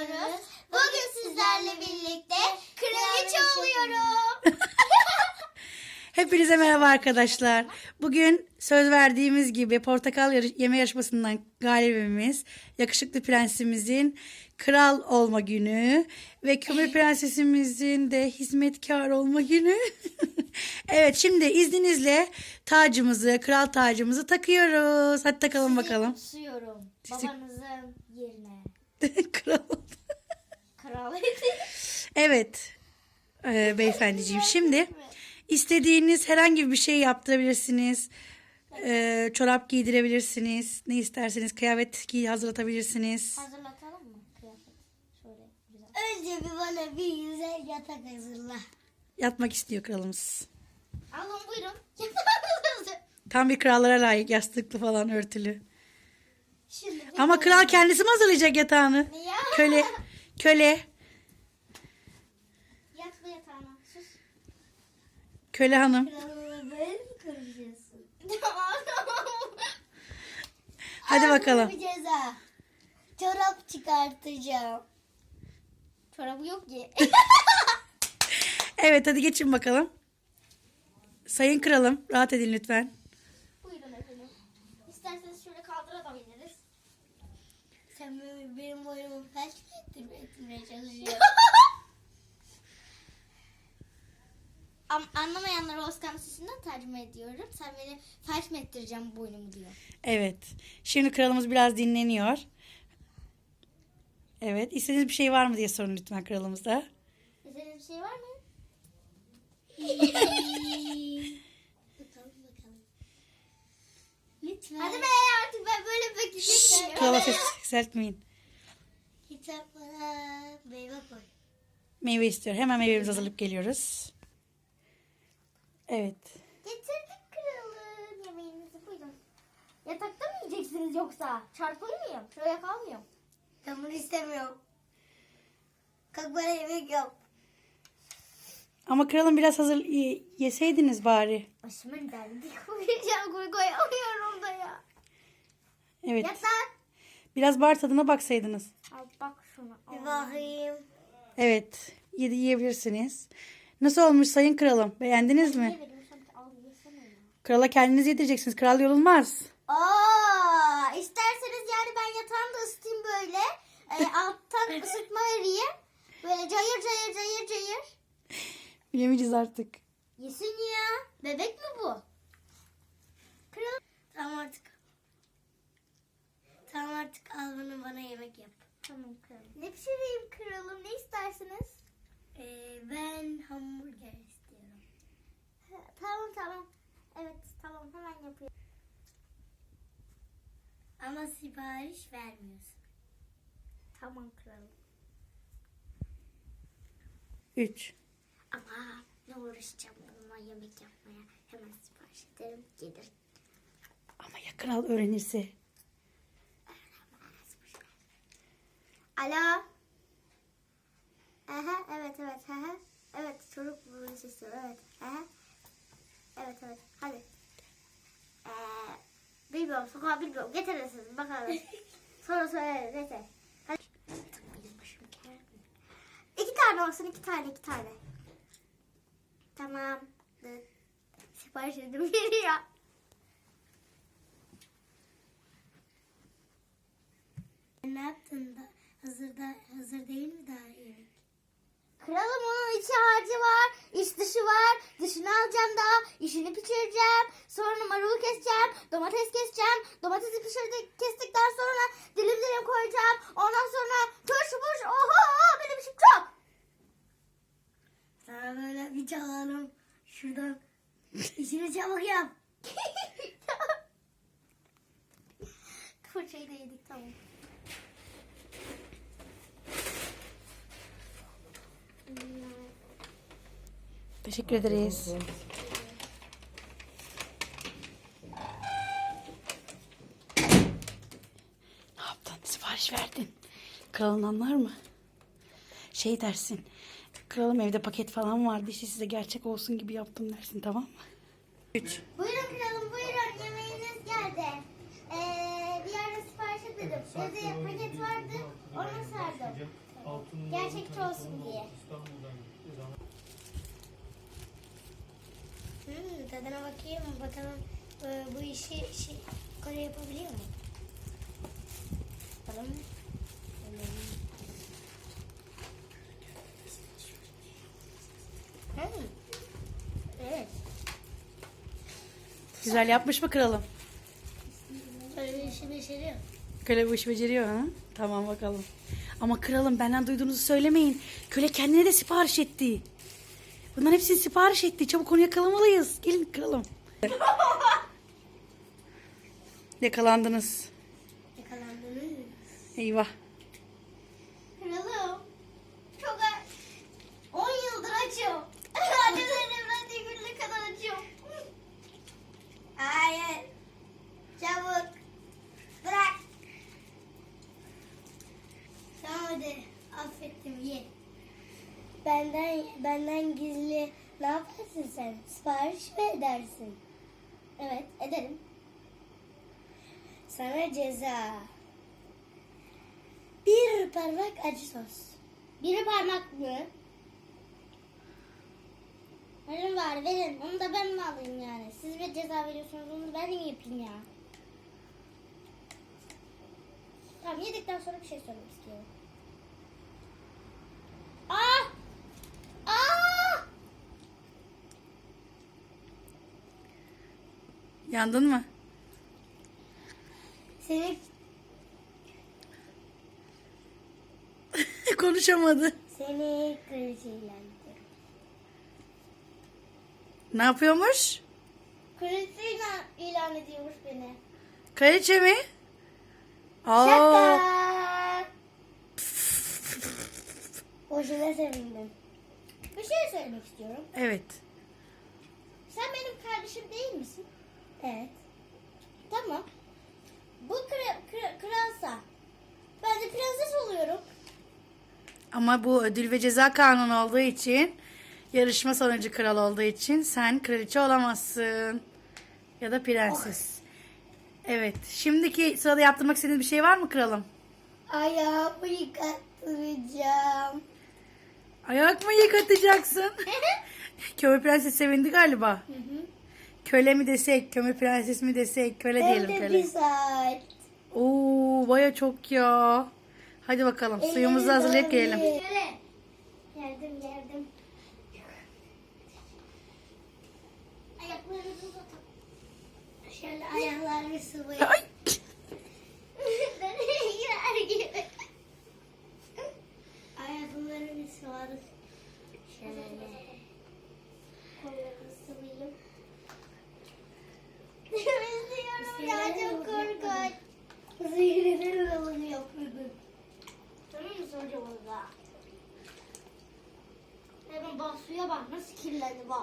başlıyoruz. Bugün sizlerle birlikte kraliçe oluyorum. Hepinize merhaba arkadaşlar. Bugün söz verdiğimiz gibi portakal yarış- yeme yarışmasından galibimiz, yakışıklı prensimizin kral olma günü ve kömür prensesimizin de hizmetkar olma günü. evet şimdi izninizle tacımızı, kral tacımızı takıyoruz. Hadi takalım bakalım. Susuyorum. Babanızın yerine. kral. Kral. Evet e, beyefendiciğim şimdi istediğiniz herhangi bir şey yaptırabilirsiniz. E, çorap giydirebilirsiniz. Ne isterseniz kıyafet giy hazırlatabilirsiniz. Hazırlatalım mı kıyafet? Şöyle güzel. Önce bir bana bir güzel yatak hazırla. Yatmak istiyor kralımız. Alın buyurun. Tam bir krallara layık yastıklı falan örtülü. Şimdi Ama kral kendisi mi hazırlayacak yatağını? Ya. Köle. Köle. Yat bu yatağına. Sus. Köle hanım. Kralına böyle mi konuşuyorsun? Hadi Al bakalım. Bir ceza. Çorap çıkartacağım. Çorabı yok ki. Evet hadi geçin bakalım. Sayın kralım rahat edin lütfen. buyurun efendim. İsterseniz şöyle kaldırabiliriz. Sen benim, boyumu felç mi ettirmeye, çalışıyorsun? Am anlamayanlara Oscar sesinden tercüme ediyorum. Sen beni felç mi ettireceğim boynumu diyor. Evet. Şimdi kralımız biraz dinleniyor. Evet. İstediğiniz bir şey var mı diye sorun lütfen kralımıza. İstediğiniz bir şey var mı? bakalım bakalım. Lütfen. Hadi be artık ben böyle bekleyecektim. Krala ses yükseltmeyin. Kitaplara meyve koy. Meyve istiyor. Hemen meyvemizi hazırlayıp geliyoruz. Evet. Getirdik kralım yemeğinizi buyurun. Yatakta mı yiyeceksiniz yoksa? Çarpılır mıyım? Şuraya kalmıyorum. Ben bunu istemiyorum. Kalk bana yemek yap. Ama kralım biraz hazır y- yeseydiniz bari. Başımın derdi koyacağım koy koyamıyorum da ya. Evet. Yatak. Biraz bar tadına baksaydınız. Al bak şuna. Bir bakayım. Evet. Yedi yiyebilirsiniz. Nasıl olmuş sayın kralım? Beğendiniz mi? Krala kendiniz yedireceksiniz. Kral yorulmaz. Aa, isterseniz yani ben yatağımda ısıtayım böyle. E, alttan ısıtma vereyim. Böyle cayır cayır cayır cayır. Yemeyeceğiz artık. Yesin ya. Bebek mi bu? Kral. Tamam artık. Tamam artık al bunu bana yemek yap. Tamam kralım. Ne pişireyim kralım? Ne istersiniz? Ee, ben hamburger istiyorum. Ha, Tamam tamam. Evet tamam hemen yapıyorum. Ama sipariş vermiyorsun. Tamam kralım. Üç. Ama ne uğraşacağım bununla yemek yapmaya. Hemen sipariş ederim gelir. Ama ya kral öğrenirse? Alo. Aha, evet evet. Aha. Evet çocuk bunu istiyor. Evet. Aha. Evet evet. Hadi. Ee, bilmiyorum. Sokağa bilmiyorum. Getirirsiniz bakalım. Sonra söyleriz. Neyse. Hadi. İki tane olsun. iki tane. iki tane. Tamam. Sipariş edip geliyor. Ne yaptın da? Hazırda, hazır değil mi daha yemek? Kralım onun içi harcı var, iç dışı var. Dışını alacağım daha, içini pişireceğim. Sonra marulu keseceğim, domates keseceğim. Domatesi pişirdik, kestikten sonra dilim dilim koyacağım. Ondan sonra turşu burş, oho benim işim çok. Sana böyle bir çalalım. Şuradan. İşini çabuk yap. Fırçayı da yedik tamam. Teşekkür ederiz. Ne yaptın? Sipariş verdin. Kralın anlar mı? Şey dersin. Kralım evde paket falan vardı. İşte size gerçek olsun gibi yaptım dersin tamam mı? Üç. Buyurun kralım buyurun yemeğiniz geldi. Ee, bir yerde sipariş etmedim. Evde paket vardı onu sardım. Gerçekçi olsun diye. Hmm, tadına bakayım bakalım e, bu işi şey, Kore yapabiliyor mu? Bakalım. Hmm. Evet. Güzel yapmış mı kralım? Böyle bir işi beceriyor. Köle bu işi beceriyor ha? Tamam bakalım. Ama kralım benden duyduğunuzu söylemeyin. Köle kendine de sipariş etti. Bunların hepsini sipariş etti. Çabuk onu yakalamalıyız. Gelin kralım. Yakalandınız. Yakalandınız. Eyvah. Kralım. Çok a- 10 yıldır açım. Annemlerin evlendiği gününe kadar açım. Hayır. Çabuk. Bırak. Tamam hadi. Affettim ye. Benden benden gizli ne yaparsın sen? Sipariş mi edersin? Evet ederim. Sana ceza. Bir parmak acı sos. Bir parmak mı? Verin var verin. Onu da ben mi alayım yani? Siz bir ceza veriyorsunuz onu ben mi yapayım ya? Tamam yedikten sonra bir şey söylemek istiyorum. Aa! Aa! Yandın mı? Seni Konuşamadı. seni kraliçeyle Ne yapıyormuş? Kraliçeyle ilan ediyormuş beni. Kraliçe mi? Aa, Şaka. Boşuna sevindim. Bir şey söylemek istiyorum. evet. Sen benim kardeşim değil misin? Evet. Tamam. Bu kra, kra, kralsa ben de prenses oluyorum. Ama bu ödül ve ceza kanunu olduğu için yarışma sonucu kral olduğu için sen kraliçe olamazsın. Ya da prenses. Evet. Şimdiki sırada yaptırmak istediğiniz bir şey var mı kralım? Ayağımı yıkattıracağım. Ayak mı yıkatacaksın? Kömür prenses sevindi galiba. Köle mi desek, kömür prenses mi desek, köle Hem diyelim de köle. bir saat. Oo, baya çok ya. Hadi bakalım suyumuzu hazırlayıp gelelim. Şöyle. Geldim geldim. Ayaklarınızı uzatın. Şöyle ayaklarını sıvayın. Ay. Nereye girer gibi. Ayaklarını sıvadık. Şöyle. Kollarını sıvayım. İzliyorum ya çok korkunç. Zihirleri alın yapıyorduk. Tamam mı soracağım onu da? Hemen bak suya bak nasıl kirlendi bak.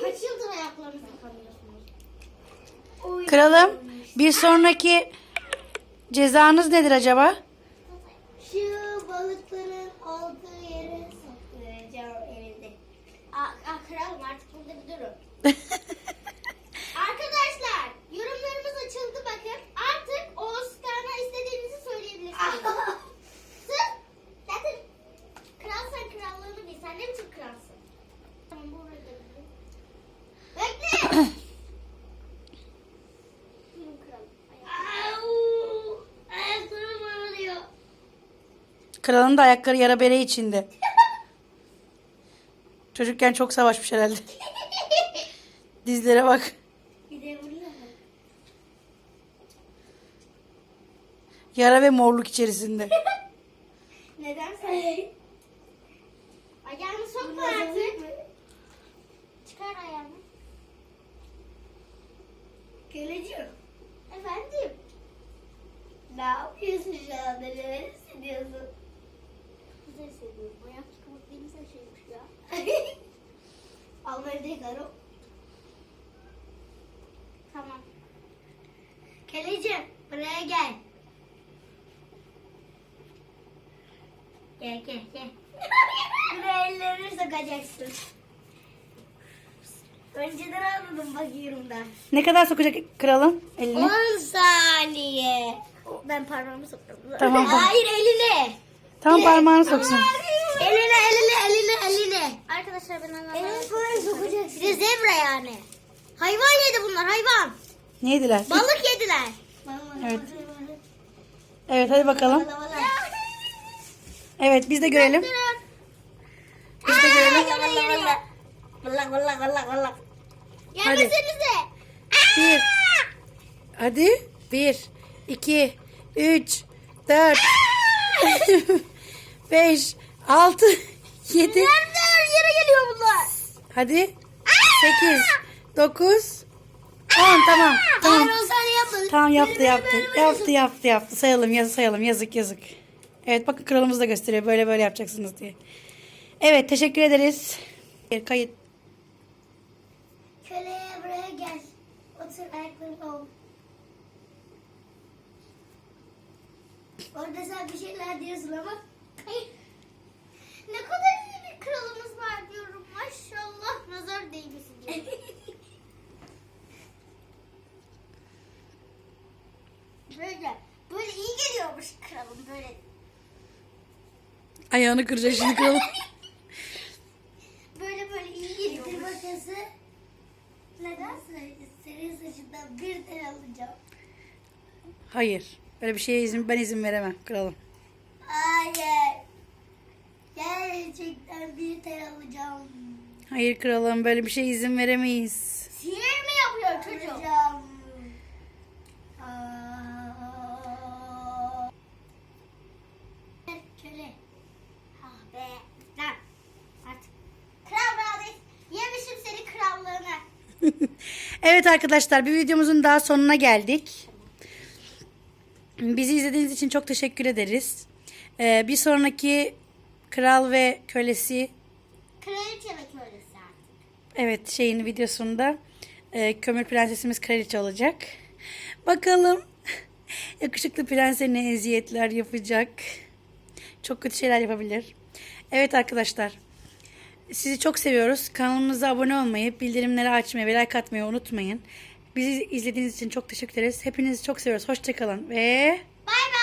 Kaç yıldır ayaklarınızı yıkamıyorsunuz? Kralım bir sonraki cezanız nedir acaba? Şu balıkların olduğu yere saklayacağım evinde. Aa, aa, kralım artık burada bir durun. Kralın da ayakları yara bere içinde. Çocukken çok savaşmış herhalde. Dizlere bak. Yara ve morluk içerisinde. Neden sen? Ayağını sokma artık. Çıkar ayağını. Geleceğim. Efendim? Ne yapıyorsun şu anda? Neler hissediyorsun? Güzel hissediyorum. Ayak çıkmak değil güzel şeymiş ya. Al de yıkarım. Tamam. Geleceğim. Buraya gel. Gel gel gel. Buraya ellerini sokacaksın. Önceden anladım bakıyorum da. Ne kadar sokacak kralım elini? 10 saniye. Ben parmağımı soktum. Tamam, tamam. Hayır eline. Tam parmağını soksun. Eline eline eline eline. Arkadaşlar ben anlamadım. Elini böyle sokacaksın. Bir de zebra yani. Hayvan yedi bunlar hayvan. Ne yediler? Balık yediler. Evet. Evet hadi bakalım. Evet biz de görelim. Biz de görelim. Valla valla valla valla. Hadi. Bir. Hadi. Bir, iki, üç, dört, beş, altı, yedi. Nerede? Yere geliyor bunlar. Hadi. Sekiz, dokuz, on. Tamam. Tamam. Hayır o. Tamam yaptı yaptı. Yaptı yaptı yaptı. Sayalım yazı sayalım. Yazık yazık. Evet bakın kralımız da gösteriyor. Böyle böyle yapacaksınız diye. Evet teşekkür ederiz. Bir kayıt. Köle buraya gel. Otur ayaklarını ol. Orada sen bir şeyler diyorsun ama. ne kadar iyi bir kralımız var diyorum. Maşallah nazar değmesin diyorum. böyle, böyle iyi geliyormuş kralım böyle. Ayağını kıracak şimdi kralım. Böyle böyle iyi geliyor. Getir makası. Neden? Senin saçından bir tel alacağım. Hayır. Böyle bir şeye izin ben izin veremem kralım. Hayır. Gerçekten bir tel alacağım. Hayır kralım böyle bir şeye izin veremeyiz. Sihir mi yapıyor çocuk? Alacağım. Köle. Ah be. Lan. Artık. Kral Brades. Yemişim seni krallığını. evet arkadaşlar bir videomuzun daha sonuna geldik. Bizi izlediğiniz için çok teşekkür ederiz. Ee, bir sonraki kral ve kölesi Kraliçe ve kölesi artık. evet şeyin videosunda e, kömür prensesimiz kraliçe olacak. Bakalım yakışıklı prense ne eziyetler yapacak. Çok kötü şeyler yapabilir. Evet arkadaşlar. Sizi çok seviyoruz. Kanalımıza abone olmayı, bildirimleri açmayı ve like atmayı unutmayın. Bizi izlediğiniz için çok teşekkür ederiz. Hepinizi çok seviyoruz. Hoşçakalın ve Bay bay.